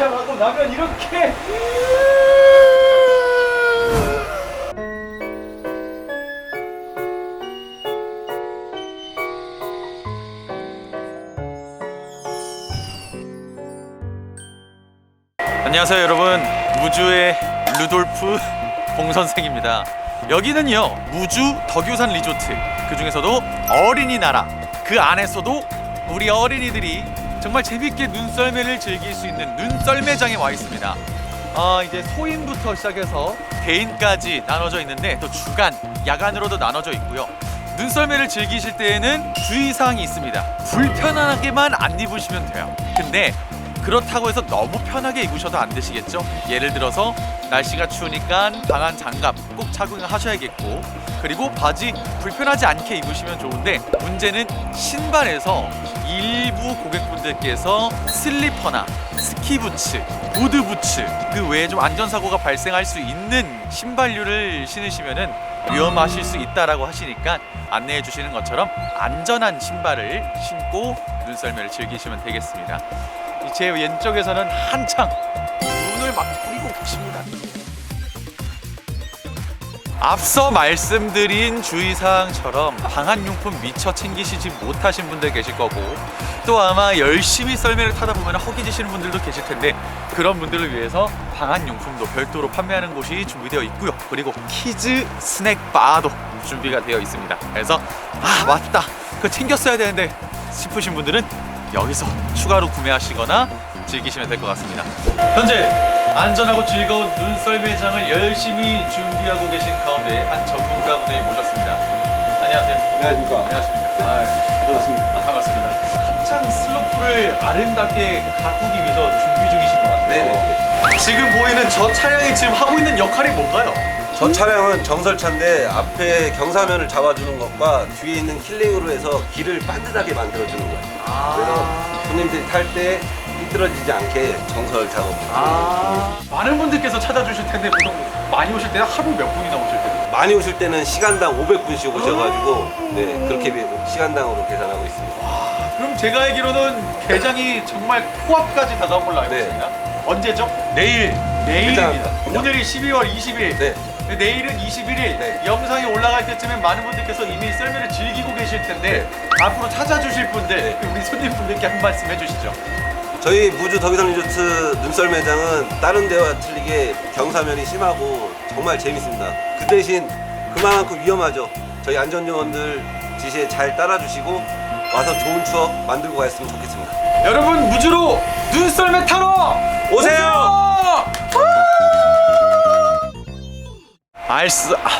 입장하고 나면 이렇게. 안녕하세요 여러분. 무주의 루돌프 봉 선생입니다. 여기는요 무주 덕유산 리조트. 그 중에서도 어린이나라. 그 안에서도 우리 어린이들이 정말 재밌게 눈썰매를 즐길 수 있는 눈썰매장에 와 있습니다. 아 이제 소인부터 시작해서 개인까지 나눠져 있는데 또 주간 야간으로도 나눠져 있고요. 눈썰매를 즐기실 때에는 주의사항이 있습니다. 불편하게만 안 입으시면 돼요. 근데 그렇다고 해서 너무 편하게 입으셔도 안 되시겠죠? 예를 들어서 날씨가 추우니까 방한 장갑 꼭 착용하셔야겠고 그리고 바지 불편하지 않게 입으시면 좋은데 문제는 신발에서 일부 고객분들께서 슬리퍼나 스키부츠, 보드부츠 그 외에 좀 안전사고가 발생할 수 있는 신발류를 신으시면은 위험하실 수 있다라고 하시니까 안내해 주시는 것처럼 안전한 신발을 신고 눈썰매를 즐기시면 되겠습니다. 이제 왼쪽에서는 한창 눈을 막 뿌리고 계십니다. 앞서 말씀드린 주의사항처럼 방한용품 미처 챙기시지 못하신 분들 계실 거고 또 아마 열심히 썰매를 타다 보면 허기지시는 분들도 계실 텐데 그런 분들을 위해서 방한용품도 별도로 판매하는 곳이 준비되어 있고요. 그리고 키즈 스낵바도 준비가 되어 있습니다. 그래서 아 맞다. 그거 챙겼어야 되는데 싶으신 분들은 여기서 추가로 구매하시거나 즐기시면 될 것 같습니다. 현재 안전하고 즐거운 눈썰매 장을 열심히 준비하고 계신 가운데 한 전문가분을 모셨습니다. 안녕하세요. 안녕하십니까. 안녕하십니까. 아, 반갑습니다. 아, 반갑습니다. 한창 슬로프를 아름답게 가꾸기 위해서 준비 중이신 것 같아요. 네네. 지금 보이는 저 차량이 지금 하고 있는 역할이 뭔가요? 저 차량은 정설차인데 앞에 경사면을 잡아주는 것과 뒤에 있는 킬링으로 해서 길을 반듯하게 만들어주는 거예요. 그래서 손님들이 탈 때 삐뚤어지지 않게 정설 작업. 아, 많은 분들께서 찾아주실 텐데 보통 많이 오실 때는 하루 몇 분이나 오실 텐데 많이 오실 때는 시간당 500분씩 오셔가지고 네 그렇게 시간당으로 계산하고 있습니다. 그럼 제가 알기로는 개장이 정말 코앞까지 다가온 걸로 알고 네. 있습니다. 언제죠? 내일. 내일입니다. 오늘이 12월 20일. 네. 내일은 21일. 네. 영상이 올라갈 때쯤에 많은 분들께서 이미 썰매를 즐기고 계실 텐데 앞으로 찾아주실 분들, 네. 우리 손님분들께 한 말씀 해주시죠. 저희 무주 덕유산 리조트 눈썰 매장은 다른 데와 틀리게 경사면이 심하고 정말 재밌습니다. 그 대신 그만큼 위험하죠. 저희 안전요원들 지시에 잘 따라주시고 와서 좋은 추억 만들고 갔으면 좋겠습니다. 여러분 무주로 눈썰매 타러 알스. 아.